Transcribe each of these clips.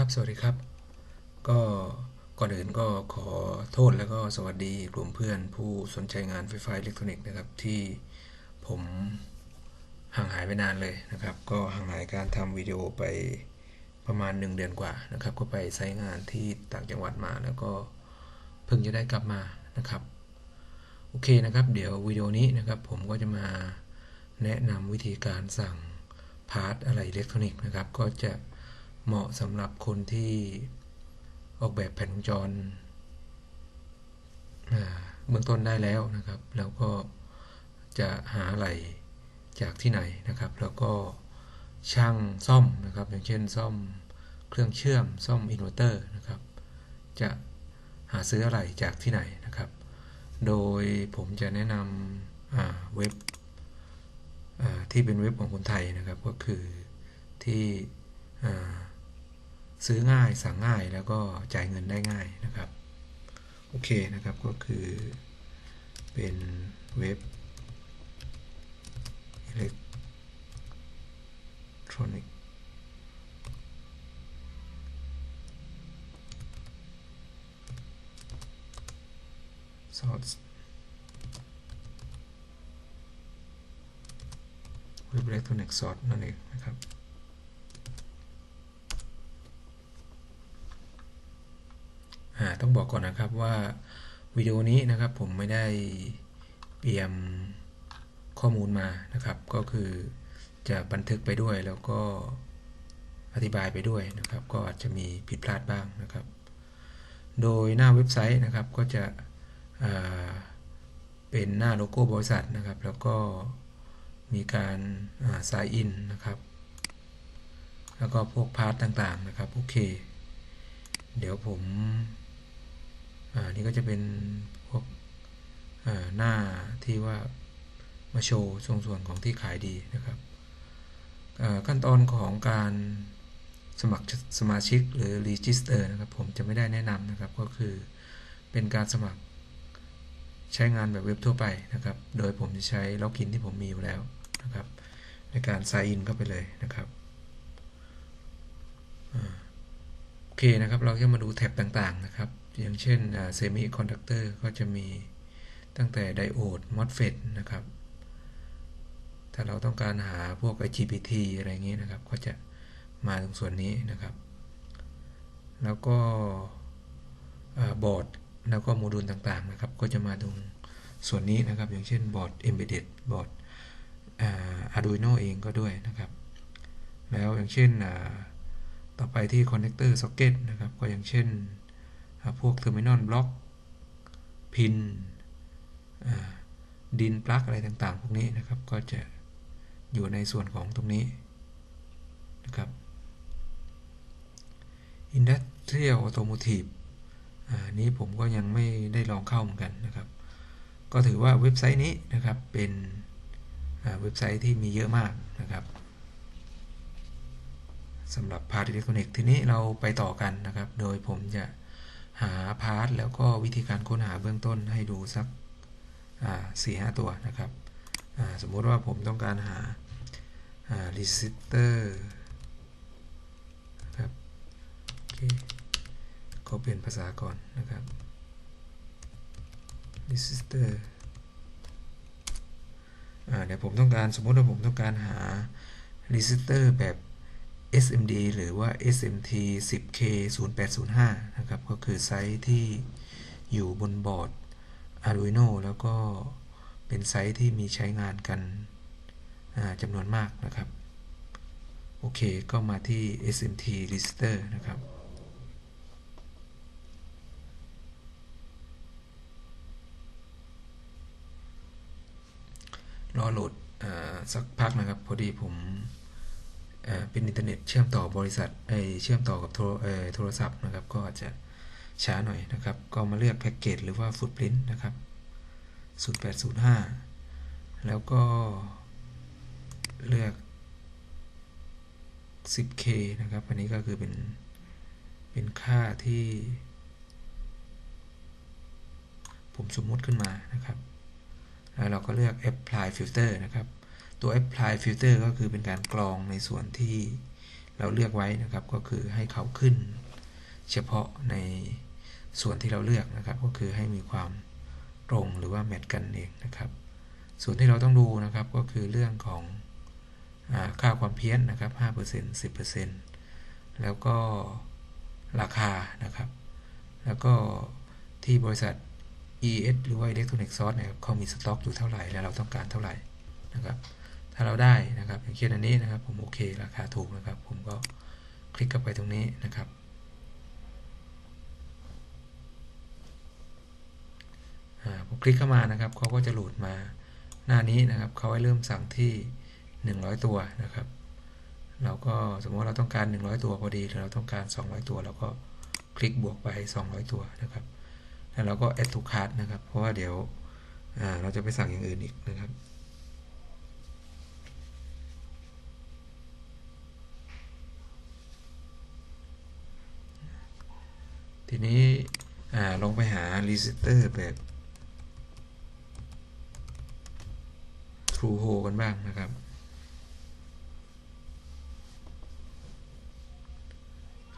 ครับ สวัสดีครับ ก็ก่อนอื่นก็ขอโทษแล้วก็สวัสดีกลุ่มเพื่อนผู้สนใจงานไฟฟ้าอิเล็กทรอนิกส์นะครับ ที่ผมห่างหายไปนานเลยนะครับ ก็ห่างหายการทำวิดีโอไปประมาณ 1 เดือนกว่านะครับ ก็ไปใช้งานที่ต่างจังหวัดมาแล้วก็เพิ่งจะได้กลับมานะครับ โอเคนะครับ เดี๋ยววิดีโอนี้นะครับ ผมก็จะมาแนะนำวิธีการสั่งพาร์ทอะไรอิเล็กทรอนิกส์นะครับ ก็จะ เหมาะสำหรับคนที่ออกแบบแผ่นวงจรเบื้องต้นได้แล้วนะครับ แล้วก็จะหาอะไรจากที่ไหนนะครับ แล้วก็ช่างซ่อมนะครับ อย่างเช่นซ่อมเครื่องเชื่อมซ่อมอินเวอร์เตอร์นะครับ จะหาซื้ออะไรจากที่ไหนนะครับ โดยผมจะแนะนำเว็บที่เป็นเว็บของคนไทยนะครับ ก็คือที่ ซื้อง่ายสั่งง่ายแล้วก็จ่ายเงินได้ง่ายนะครับ โอเคนะครับก็คือเป็นเว็บอิเล็กทรอนิกส์ซอสเว็บอิเล็กทรอนิกส์ซอสนั่นเองนะครับ อ่า ต้องบอกก่อนนะครับว่าวิดีโอนี้นะครับผมไม่ได้เตรียมข้อมูลมานะครับ ก็คือจะบันทึกไปด้วยแล้วก็อธิบายไปด้วยนะครับ ก็อาจจะมีผิดพลาดบ้างนะครับ โดยหน้าเว็บไซต์นะครับก็จะเป็นหน้าโลโก้บริษัทนะครับ แล้วก็มีการสายอินนะครับ แล้วก็พวกพาร์ทต่างๆนะครับ โอเค เดี๋ยวผม อ่านี่ก็จะเป็นพวกหน้าที่ว่ามาโชว์ส่วนส่วนของที่ขายดีนะครับขั้นตอนของการสมัครสมาชิกหรือ Register นะครับผมจะไม่ได้แนะนำนะครับก็คือเป็นการสมัครใช้งานแบบเว็บทั่วไปนะครับ โดยผมจะใช้ล็อกอินที่ผมมีอยู่แล้วนะครับ ในการ sign in เข้าไปเลยนะครับโอเคนะครับ เราจะมาดูแท็บต่างๆนะครับ อย่างเช่นเซมิคอนดักเตอร์ก็จะมีตั้งแต่ไดโอดมอสเฟตนะครับ ถ้าเราต้องการหาพวก IGBT อะไรเงี้ยนะครับ ก็จะมาตรงส่วนนี้นะครับ แล้วก็บอร์ดแล้วก็โมดูลต่างๆนะครับ ก็จะมาตรงส่วนนี้นะครับ อย่างเช่นบอร์ด Embedded บอร์ด Arduino เองก็ด้วยนะครับ แล้วอย่างเช่นต่อไปที่ connector socket นะครับ ก็อย่างเช่น พวก terminal block พินดินปลั๊กอะไรต่างๆ พวกนี้นะครับ ก็จะอยู่ในส่วนของตรงนี้นะครับ Industrial Automotive อันนี้ผมก็ยังไม่ได้ลองเข้าเหมือนกันนะครับ ก็ถือว่าเว็บไซต์นี้นะครับเป็นเว็บไซต์ที่มีเยอะมากนะครับสำหรับพาร์ทอิเล็กทรอนิกส์ทีนี้เราไปต่อกันนะครับ โดยผมจะ หาพาร์ทแล้วก็วิธีการค้นหาเบื้องต้นให้ดูสักสี่ห้าตัวนะครับสมมุติว่าผมต้องการหา resistor ครับโอเคก็เปลี่ยนภาษาก่อนนะครับ resistor เดี๋ยวผมต้องการสมมติว่าผมต้องการหา resistor แบบ SMD หรือว่า SMT 10K 0805นะครับ ก็คือไซส์ที่อยู่บนบอร์ด Arduino แล้วก็เป็นไซส์ที่มีใช้งานกันจำนวนมากนะครับ โอเค ก็มาที่ SMT resistor นะครับ รอโหลดสักพักนะครับ พอดีผม เป็นอินเทอร์เน็ตเชื่อมต่อบริษัทเชื่อมต่อกับโทรศัพท์นะครับ ก็อาจจะช้าหน่อยนะครับ ก็มาเลือกแพ็กเกจหรือว่าฟุตปรินต์นะครับ 0805 แล้วก็เลือก 10K นะครับ อันนี้ก็คือเป็น เป็นค่าที่ ผมสมมติขึ้นมานะครับ แล้วเราก็เลือก apply filter นะครับ ตัว apply filter ก็คือเป็นการกรองในส่วนที่เราเลือกไว้นะครับ ก็คือให้เขาขึ้น เฉพาะในส่วนที่เราเลือกนะครับ ก็คือให้มีความตรงหรือว่าแมทกันเองนะครับ ส่วนที่เราต้องดูนะครับก็คือเรื่องของอค่าความเพี้ยนนะครับ 5% 10%แล้วก็ราคานะครับ แล้วก็ที่บริษัท ES หรือว่า Electronic Source เนี่ยเขามีสต็อกอยู่เท่าไหร่ และเราต้องการเท่าไหร่นะครับ ถ้าเราได้นะครับอย่างเช่นอันนี้นะครับ ผมโอเคราคาถูกนะครับ ผมก็คลิกเข้าไปตรงนี้นะครับผมคลิกเข้ามานะครับเขาก็จะหลุดมาหน้านี้นะครับเขาให้เริ่มสั่งที่ 100 ตัวนะครับ เราก็สมมติเราต้องการ 100 ตัวพอดีหรือเราต้องการ 200 ตัวเราก็คลิกบวกไป 200 ตัวนะครับ แล้วเราก็ add to cart นะครับ เพราะว่าเดี๋ยวเราจะไปสั่งอย่างอื่นอีกนะครับ ทีนี้ลองไปหา register แบบ True Hole กันบ้างนะครับ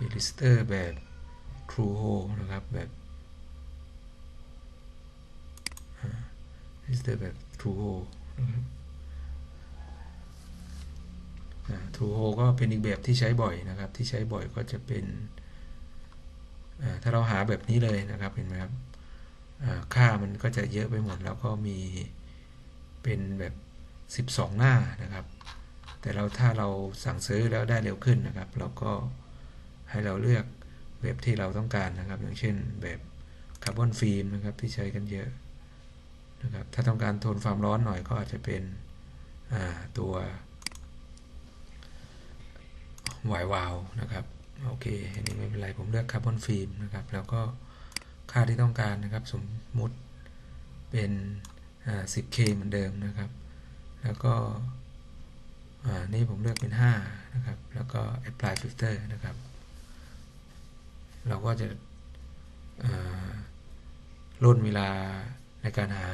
register แบบ True Hole นะครับ แบบ register แบบ True Hole นะครับ True Hole ก็เป็นอีกแบบที่ใช้บ่อยนะครับ ที่ใช้บ่อยก็จะเป็น ถ้าเราหาแบบนี้เลยนะครับเห็นไหมครับค่ามันก็จะเยอะไปหมดแล้วก็มีเป็นแบบ 12 หน้านะครับ แต่เราถ้าเราสั่งซื้อแล้วได้เร็วขึ้นนะครับ เราก็ให้เราเลือกแบบที่เราต้องการนะครับ อย่างเช่นแบบคาร์บอนฟิล์มนะครับที่ใช้กันเยอะนะครับถ้าต้องการทนความร้อนหน่อยก็อาจจะเป็นตัววายวาวนะครับ โอเคอันนี้ไม่เป็นไรผมเลือกคาร์บอนฟิล์มนะครับ แล้วก็ค่าที่ต้องการนะครับ สมมุติเป็น 10K เหมือนเดิมนะครับ แล้วก็นี่ผมเลือกเป็น 5 นะครับ แล้วก็ apply filter นะครับ เราก็จะล่นเวลาในการหา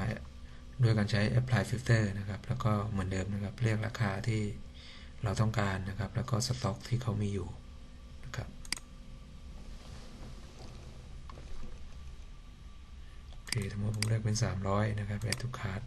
ด้วยการใช้ apply filter นะครับ แล้วก็เหมือนเดิมนะครับเลือกราคาที่เราต้องการนะครับ แล้วก็สต็อกที่เขามีอยู่นะครับโอเค สมมติผมเลือกเป็น 300 นะครับแ d ทุกคาร์ด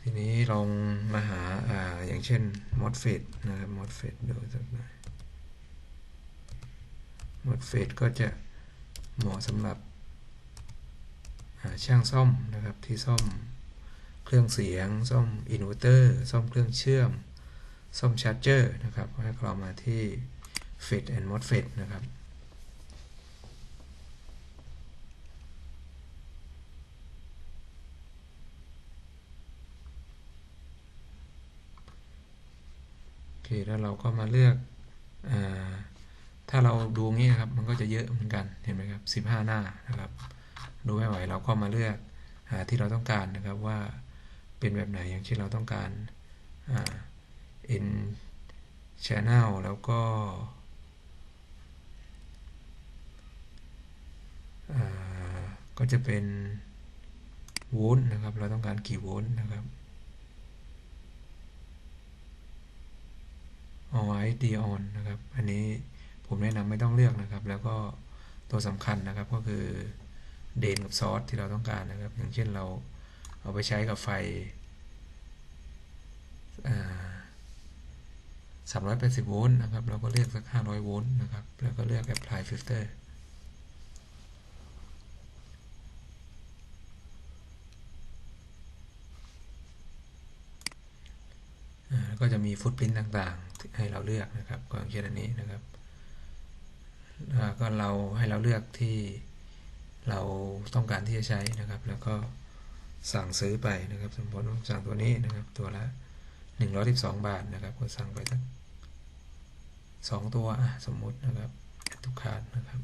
ทีนี้ลองมาหาอ่าอย่างเช่น MOSFET นะครับ MOSFET ดูสักหน่อย MOSFET ก็จะเหมาะสำหรับช่างซ่อมนะครับที่ซ่อม เครื่องเสียง ซ่อมอินเวอร์เตอร์ ซ่อมเครื่องเชื่อม ซ่อมชาร์จเจอร์นะครับให้เรามาที่ FET and MOSFET นะครับคแล้วเราก็มาเลือกอถ้าเราดูงี้ครับ มันก็จะเยอะเหมือนกัน เห็นไหมครับ 15 หน้านะครับ ดูไม่ไหวเราก็มาเลือกหาที่เราต้องการนะครับว่า เป็นแบบไหนอย่างเช่นเราต้องการ in channel แล้วก็ ก็จะเป็นโวลต์นะครับ เราต้องการกี่โวลต์นะครับเอาไว้ดีออนนะครับ อันนี้ผมแนะนำไม่ต้องเลือกนะครับ แล้วก็ตัวสำคัญนะครับก็คือเดนกับซอสที่เราต้องการนะครับ อย่างเช่นเรา เอาไปใช้กับไฟสามร้อยแปดสิบโวลต์นะครับ เราก็เลือกสักห้าร้อยโวลต์นะครับ แล้วก็เลือก apply filter ก็จะมีฟุตพิ้นต่างๆ ให้เราเลือกนะครับก็อย่างเช่นอันนี้นะครับก็เราให้เราเลือกที่เราต้องการที่จะใช้นะครับ แล้วก็ สั่งซื้อไปนะครับสมมติสั่งตัวนี้นะครับ ตัวละ112บาทนะครับก็สั่งไปสักสองตัวสมมุตินะครับทุกคาดนะครับ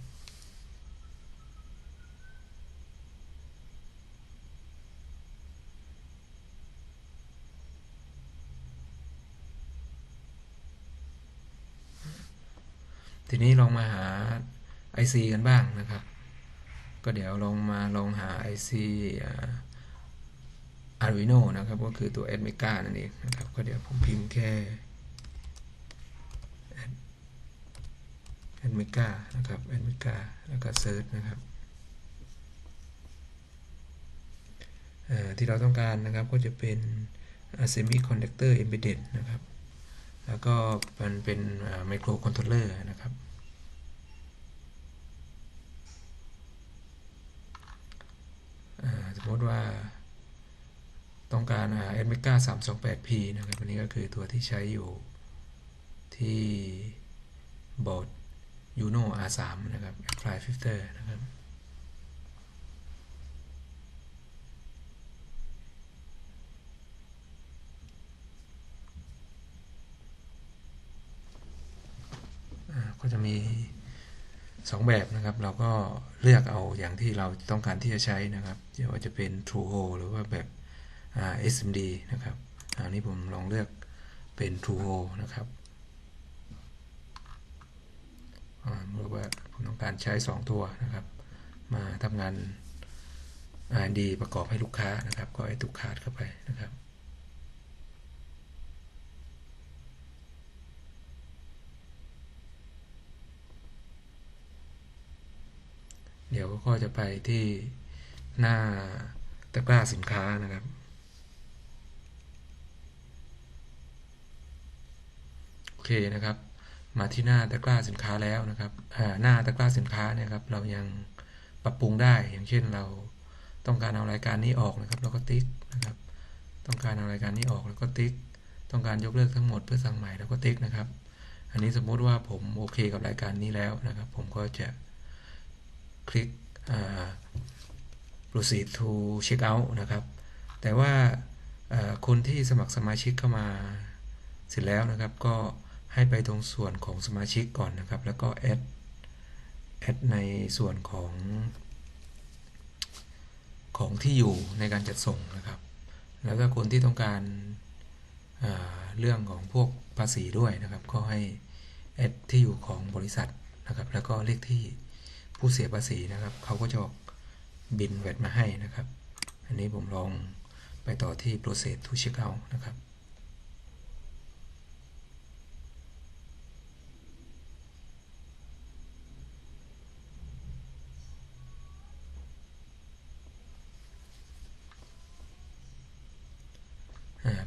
ทีนี้ลองมาหา IC กันบ้างนะครับ ก็เดี๋ยวลองมาลองหา IC อ่า Arduino นะครับก็คือตัว a d m e g a นั่นเองนะครับก็เดี๋ยวผมพิมพ์แค่ a d m e g a นะครับ a d m e g a แล้วก็เซิร์ชนะครับที่เราต้องการนะครับก็จะเป็น semiconductor embedded นะครับ แล้วก็มันเป็นไมโครคอนโทรลเลอร์นะครับ สมมติว่า ต้องการอ่า a d m e g a 328p นะครับอันนี้ก็คือตัวที่ใช้อยู่ที่บอร์ด Uno R3 นะครับ Apply Filter นะครับก็จะมี 2 แบบนะครับ เราก็เลือกเอาอย่างที่เราต้องการที่จะใช้นะครับไม่ว่าจะเป็น True Hole หรือว่าแบบ SMD นะครับอันนี้ผมลองเลือกเป็น True Hole นะครับอ่าเมื่อว่าผมต้องการใช้ 2 ตัวนะครับ มาทำงาน R&D ประกอบให้ลูกค้านะครับ ก็ไอ้ตุกขาดเข้าไปนะครับเดี๋ยวก็จะไปที่หน้าตะกร้าสินค้านะครับ โอ เคนะครับ มาที่หน้าตะกร้าสินค้าแล้วนะครับหน้าตะกร้าสินค้าเนี่ยครับเรายังปรับปรุงได้อย่างเช่นเราต้องการเอารายการนี้ออกนะครับเราก็ติ๊กนะครับ ต้องการเอารายการนี้ออกแล้วก็ติ๊ก ต้องการยกเลิกทั้งหมดเพื่อสั่งใหม่แล้วก็ติ๊กนะครับ อันนี้สมมุติว่าผมโอเคกับรายการนี้แล้วนะครับ ผมก็จะคลิก proceed to check out นะครับ แต่ว่าคนที่สมัครสมาชิกเข้ามาเสร็จแล้วนะครับก็ ให้ไปตรงส่วนของสมาชิกก่อนนะครับ แล้วก็ add add ในส่วนของของที่อยู่ในการจัดส่งนะครับ แล้วก็คนที่ต้องการเรื่องของพวกภาษีด้วยนะครับ ก็ให้ add ที่อยู่ของบริษัทนะครับ แล้วก็เลขที่ผู้เสียภาษีนะครับ เขาก็จะออกบินแวดมาให้นะครับ อันนี้ผมลองไปต่อที่ process to check out นะครับ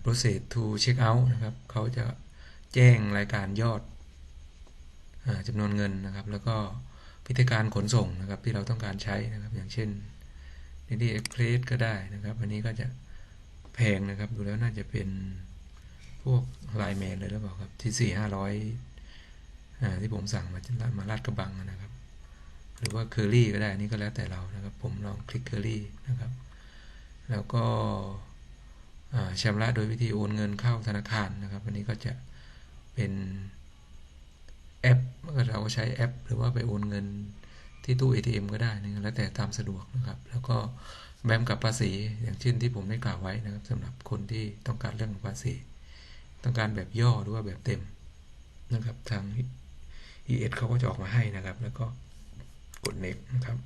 process to check out นะครับเขาจะแจ้งรายการยอดจำนวนเงินนะครับ แล้วก็พิธีการขนส่งนะครับที่เราต้องการใช้นะครับ อย่างเช่น d d Express ก็ได้นะครับ อันนี้ก็จะแพงนะครับ ดูแล้วน่าจะเป็นพวกไลน์แมนเลยหรือเปล่าครับ ที่สี่ห้าร้อยที่ผมสั่งมามาลาดกระบังนะครับ หรือว่าเคอรี่ก็ได้นี่ก็แล้วแต่เรานะครับ ผมลองคลิกเคอรี่นะครับ แล้วก็ ชำระโดยวิธีโอนเงินเข้าธนาคารนะครับ อันนี้ก็จะเป็นแอปเราก็ใช้แอป หรือว่าไปโอนเงินที่ตู้ ATM ก็ได้นะแล้วแต่ตามสะดวกนะครับ แล้วก็แบมกับภาษีอย่างเช่นที่ผมได้กล่าวไว้นะครับสำหรับคนที่ต้องการเรื่องภาษี ต้องการแบบย่อหรือว่าแบบเต็มนะครับ ทาง ES เขาก็จะออกมาให้นะครับ แล้วก็กด next นะครับ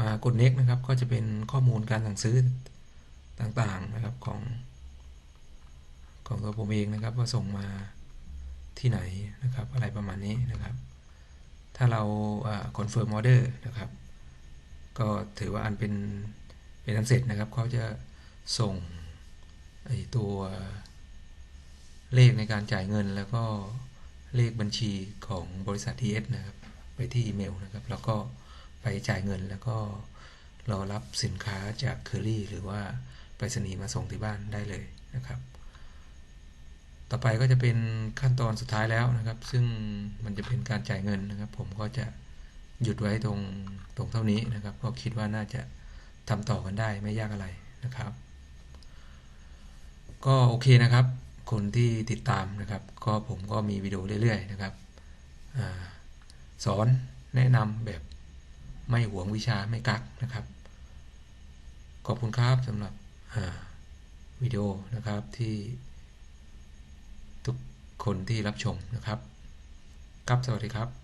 มากด next นะครับ ก็จะเป็นข้อมูลการสั่งซื้อต่างๆนะครับของของตัวผมเองนะครับว่าส่งมาที่ไหนนะครับ อะไรประมาณนี้นะครับ ถ้าเราคอนเฟิร์มออเดอร์นะครับ ก็ถือว่าอันเป็นเป็นอันเสร็จนะครับเขาจะส่งไอตัวเลขในการจ่ายเงิน แล้วก็เลขบัญชีของบริษัท TS นะครับ ไปที่อีเมลนะครับ แล้วก็ ไปจ่ายเงินแล้วก็รอรับสินค้าจากเคอรี่หรือว่าไปรษณีย์มาส่งที่บ้านได้เลยนะครับ ต่อไปก็จะเป็นขั้นตอนสุดท้ายแล้วนะครับ ซึ่งมันจะเป็นการจ่ายเงินนะครับ ผมก็จะหยุดไว้ตรงตรงเท่านี้นะครับ ก็คิดว่าน่าจะทำต่อกันได้ไม่ยากอะไรนะครับ ก็โอเคนะครับ คนที่ติดตามนะครับ ก็ผมก็มีวิดีโอเรื่อยๆนะครับอสอนแนะนำแบบ ไม่หวงวิชาไม่กักนะครับ ขอบคุณครับสำหรับวิดีโอนะครับที่ทุกคนที่รับชมนะครับ ครับสวัสดีครับ